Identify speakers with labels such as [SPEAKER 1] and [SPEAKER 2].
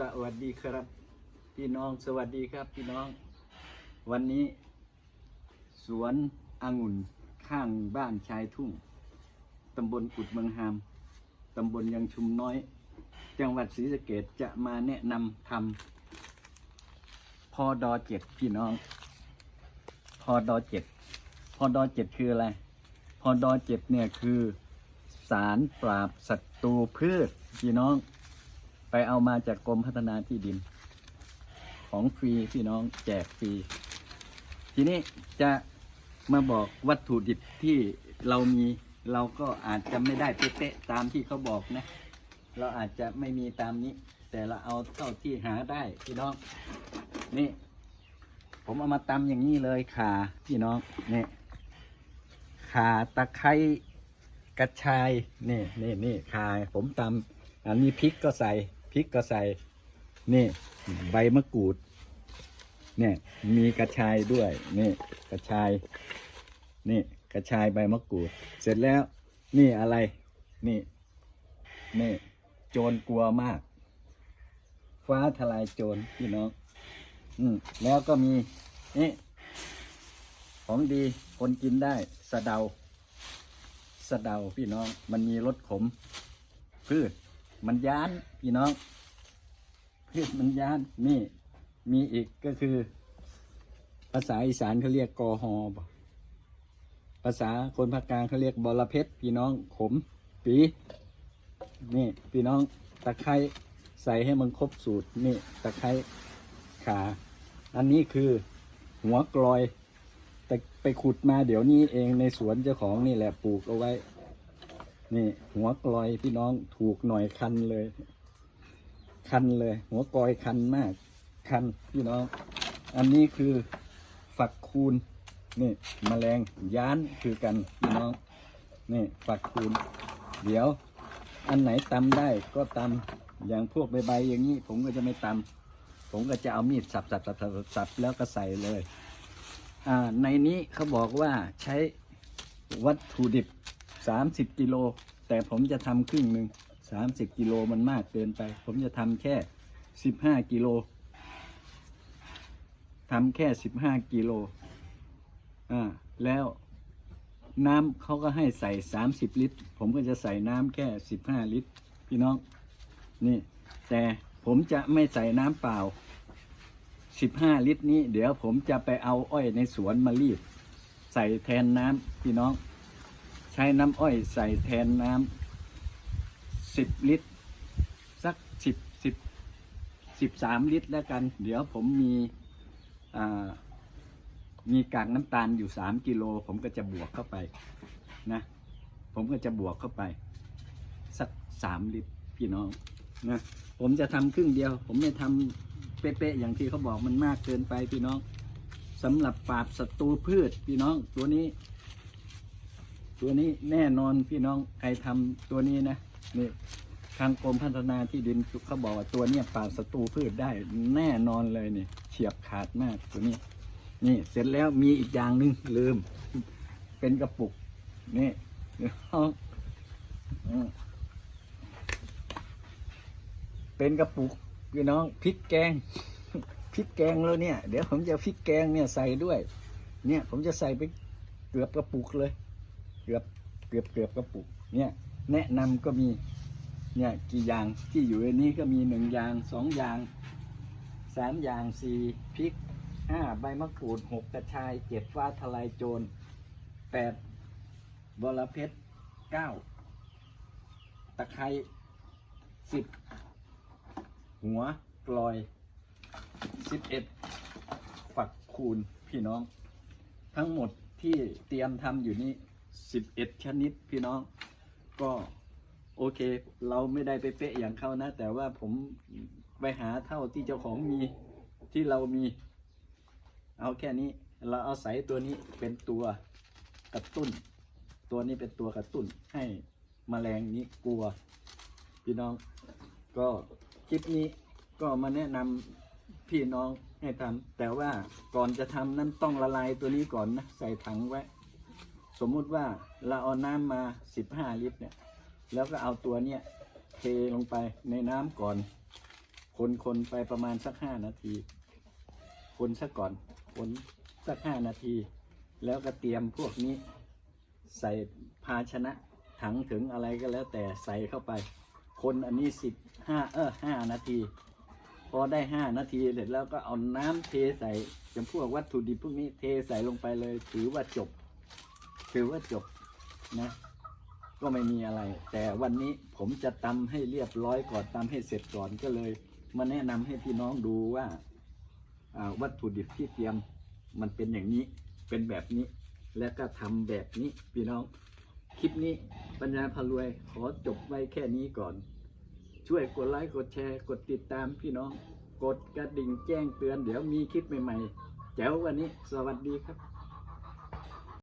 [SPEAKER 1] สวัสดีครับ พี่น้องสวัสดีครับ พี่น้อง วันนี้ สวนองุ่นข้างบ้านชายทุ่งตำบลกุดเมืองหามตำบลยังชุมน้อย จังหวัดศรีสะเกดจะมาแนะนำทำพอดอเจ็ดพี่น้อง พอดอเจ็ดพอดอเจ็ดคืออะไร พอดอเจ็ดเนี่ยคือสารปราบศัตรูพืชพี่น้อง ไปเอามาจากกรมพัฒนาที่ดิน ของฟรีพี่น้องแจกฟรี ทีนี้จะมาบอกวัตถุดิบที่เรามีเราก็อาจจะไม่ได้เป๊ะๆตามที่เขาบอกนะ เราอาจจะไม่มีตามนี้ แต่เราเอาเท่าที่หาได้พี่น้อง นี่ ผมเอามาตำอย่างนี้เลยขาพี่น้องนี่ขาตะไคร้กระชายนี่นี่นี่ขาผมตำอันนี้พริกก็ใส่ พริกก็ใส่ นี่ ใบมะกรูด เนี่ย มีกระชายด้วย นี่ กระชาย นี่ กระชายใบมะกรูด เสร็จแล้ว นี่อะไร นี่ นี่ โจรกลัวมาก ฟ้าทลายโจรพี่น้อง อืมแล้วก็มี นี่ของดีคนกินได้สะเดา สะเดาพี่น้องมันมีรสขมพืช มันย้านพี่น้องพืชมันย้านนี่ มีอีกก็คือ ภาษาอีสานเขาเรียกกอฮอบภาษาคนภาคกลางเขาเรียกบอระเพ็ดพี่น้องขม ปีนี่พี่น้องตะไคร้ใส่ให้มันครบสูตรนี่ตะไคร้ขา อันนี้คือหัวกลอย แต่ไปขุดมาเดี๋ยวนี้เองในสวนเจ้าของนี่แหละปลูกเอาไว้ นี่ หัวกลอยพี่น้องถูกหน่อยคันเลย คันเลย หัวกลอยคันมาก คันพี่น้อง อันนี้คือฝักคูณนี่มแมลงย้านคือกันพี่น้อง นี่ฝักคูณเดี๋ยว อันไหนตำได้ก็ตำอย่างพวกใบๆอย่างนี้ ผมก็จะไม่ตำผมก็จะเอามีดสับสับสับสับสับสับแล้วก็ใส่เลย อ่าในนี้เขาบอกว่าใช้วัตถุดิบ 30กิโล แต่ผมจะทำครึ่งหนึ่ง30กิโลมันมากเกินไป ผมจะทำแค่15กิโลทำแค่15กิโลอ่าแล้วน้ำเขาก็ให้ใส่30ลิตร ผมก็จะใส่น้ำแค่15ลิตร พี่น้อง นี่ แต่ผมจะไม่ใส่น้ำเปล่า15ลิตรนี้ เดี๋ยวผมจะไปเอาอ้อยในสวนมารีด ใส่แทนน้ำพี่น้อง ช้น้ำอ้อยใส่แทนน้ำสิบลิตร สักสิบสิบสิบสามลิตรแล้วกัน เดี๋ยวผมมีมีกากน้ำตาลอยู่สามกิโล ผมก็จะบวกเข้าไปนะ ผมก็จะบวกเข้าไป สักสามลิตรพี่น้องนะผมจะทำครึ่งเดียว ผมไม่ทำเป๊ะๆอย่างที่เขาบอกมันมากเกินไปพี่น้องสำหรับปราบศัตรูพืชพี่น้องตัวนี้ ตัวนี้แน่นอนพี่น้องใครทำตัวนี้นะนี่ทางกรมพัฒนาที่ดินเขาบอกว่าตัวเนี้ยปราบศัตรูพืชได้แน่นอนเลยนี่เฉียบขาดมากตัวนี้ นี่เสร็จแล้วมีอีกอย่างหนึ่งลืม เป็นกระปุกนี่เดี๋ยวอืมเป็นกระปุกพี่น้องพริกแกงพริกแกงแล้วเนี่ย เดี๋ยวผมจะพริกแกงเนี่ยใส่ด้วย เนี่ย ผมจะใส่ไปเกือบกระปุกเลย เกือบเกือบเกือบกระปุกเนี่ยแนะนำก็มีเนี่ยกี่อย่างที่อยู่ในนี้ก็มีหนึ่งอย่างสองอย่างสามอย่างสี่พริกห้าใบมะกรูดหกกระชายเจ็ดฟ้าทลายโจรแปดบอระเพ็ดเก้าตะไคร้สิบหัวกลอยสิบเอ็ดฝักคูณพี่น้อง ทั้งหมดที่เตรียมทำอยู่นี้ สิบเอ็ดชนิดพี่น้อง ก็โอเค เราไม่ได้ไปเป๊ะอย่างเขานะ แต่ว่าผมไปหาเท่าที่เจ้าของมีที่เรามี เอาแค่นี้ เราเอาใส่ตัวนี้เป็นตัวกระตุ้น ตัวนี้เป็นตัวกระตุ้นให้มแมลงนี้กลัว พี่น้อง ก็คลิปนี้ก็มาแนะนำพี่น้องให้ทำแต่ว่าก่อนจะทำนั้นต้องละลายตัวนี้ก่อนนะ ใส่ถังไว้ สมมุติว่าเราเอาน้ำมา15ลิตรเนี่ย แล้วก็เอาตัวเนี้ยเทลงไปในน้ำก่อนคคนคนไปประมาณสักห้านาที คนซะก่อน คนสักห้านาที แล้วก็เตรียมพวกนี้ ใส่ภาชนะถังถึงอะไรก็แล้วแต่ใส่เข้าไป คนอันนี้สิบห้าเออห้านาที พอได้ห้านาทีเสร็จแล้วก็เอาน้ำเทใส่จำพวกวัตถุดิบพวกนี้เทใส่ลงไปเลยถือว่าจบ ถือว่าจบนะ ก็ไม่มีอะไร แต่วันนี้ผมจะตำให้เรียบร้อยก่อนตำให้เสร็จก่อนก็เลย มาแนะนำให้พี่น้องดูว่าวัตถุดิบที่เตรียมมันเป็นอย่างนี้เป็นแบบนี้ แล้วก็ทำแบบนี้พี่น้องคลิปนี้ปัญญาพารวยขอจบไว้แค่นี้ก่อน ช่วยกดไลค์กดแชร์ กดติดตามพี่น้อง กดกระดิ่งแจ้งเตือน เดี๋ยวมีคลิปใหม่ ๆ แจ๋ววันนี้ สวัสดีครับ